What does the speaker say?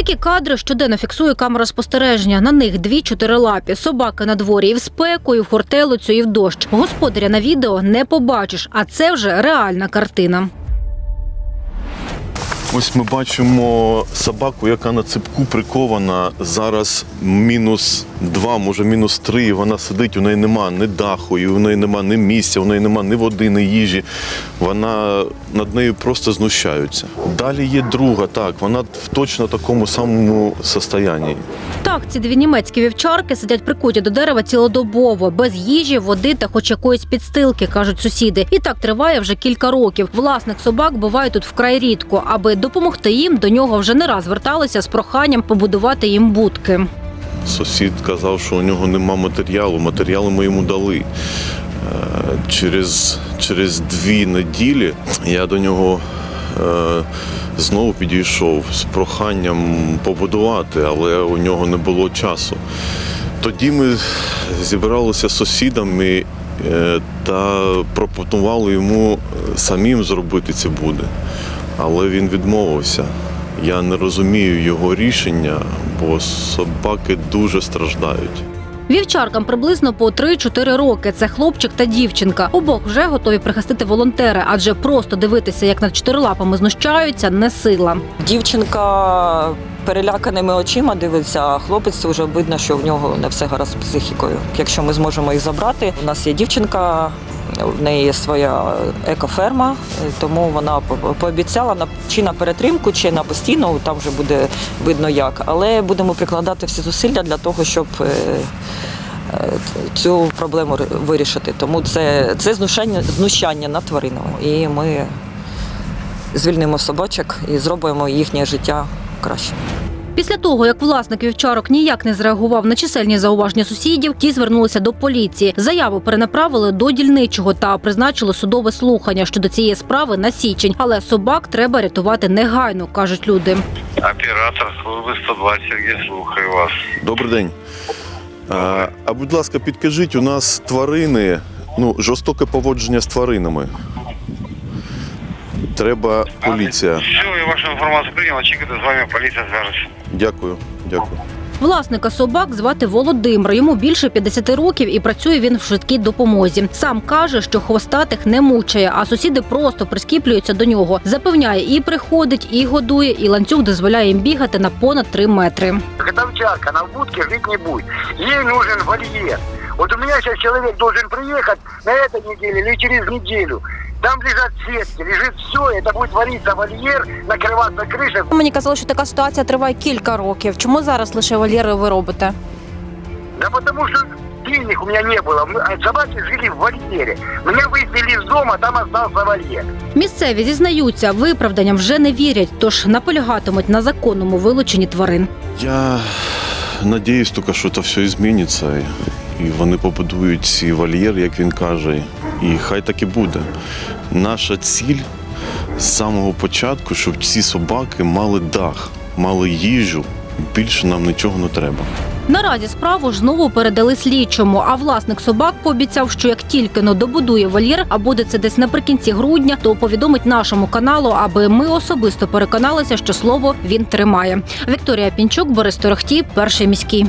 Такі кадри щоденно фіксує камера спостереження. На них дві чотирилапі. Собаки на дворі і в спеку, і в хортелицю, і в дощ. Господаря на відео не побачиш, а це вже реальна картина. Ось ми бачимо собаку, яка на цепку прикована. Зараз мінус два, може мінус три. і Вона сидить, у неї нема ні даху, і у неї нема ні місця, у неї нема ні води, ні їжі. Вона над нею просто знущаються. Далі є друга, так, вона в точно такому самому состоянні. Так, ці дві німецькі вівчарки сидять прикуті до дерева цілодобово, без їжі, води та хоч якоїсь підстилки, кажуть сусіди. І так триває вже кілька років. Власник собак буває тут вкрай рідко. Аби допомогти їм, до нього вже не раз зверталися з проханням побудувати їм будки. Сусід казав, що у нього нема матеріалу. Матеріали ми йому дали. Е, Через, через дві неділі я до нього е, знову підійшов з проханням побудувати, але у нього не було часу. Тоді ми зібралися з сусідами е, та пропонували йому самим зробити ці буди. Але він відмовився. Я не розумію його рішення, бо собаки дуже страждають. Вівчаркам приблизно по 3-4 роки. Це хлопчик та дівчинка. Обох вже готові прихистити волонтери, адже просто дивитися, як над чотирилапами знущаються, не сила. Дівчинка переляканими очима дивиться, а хлопець вже видно, що в нього не все гаразд з психікою. Якщо ми зможемо їх забрати, у нас є дівчинка. В неї є своя екоферма, тому вона пообіцяла чи на перетримку, чи на постійну, там вже буде видно як. Але будемо прикладати всі зусилля для того, щоб е, е, цю проблему вирішити. Тому це, це знущання, знущання над тваринами. І ми звільнимо собачок і зробимо їхнє життя краще. Після того, як власник вівчарок ніяк не зреагував на чисельні зауваження сусідів, ті звернулися до поліції. Заяву перенаправили до дільничого та призначили судове слухання щодо цієї справи на січень. Але собак треба рятувати негайно, кажуть люди. Оператор служби 120, Сергій, слухаю вас. Добрий день. А, а будь ласка, підкажіть, у нас тварини, ну, жорстоке поводження з тваринами. Треба поліція. Все, я вашу інформацію прийняла, чекайте, з вами поліція зв'яжеться. Дякую, дякую. Власника собак звати Володимир. Йому більше 50 років і працює він в швидкій допомозі. Сам каже, що хвостатих не мучає, а сусіди просто прискіплюються до нього. Запевняє, і приходить, і годує, і ланцюг дозволяє їм бігати на понад 3 метри. Эта овчарка на будке жить не будет. Ей нужен вольер. Вот у меня сейчас человек должен приехать на этой неделе или через неделю. Там лежат сетки, лежит все, это будет вариться вольер, накрываться крыша. Мені казали, що така ситуація триває кілька років. Чому зараз лише вольєри ви робите? Да потому что денег у меня не было. Мы- а Собаки жили в вольере. Меня выселили из дома, там остался вольер. Місцеві зізнаються, виправданням вже не вірять, тож наполягатимуть на законному вилученні тварин. Я надіюсь тільки, що це все зміниться. І вони побудують ці вольєри, як він каже, і хай так і буде. Наша ціль з самого початку, щоб ці собаки мали дах, мали їжу. Більше нам нічого не треба. Наразі справу знову передали слідчому. А власник собак пообіцяв, що як тільки но добудує вольєр, а буде це десь наприкінці грудня, то повідомить нашому каналу, аби ми особисто переконалися, що слово він тримає. Вікторія Пінчук, Борис Торохті, перший міський.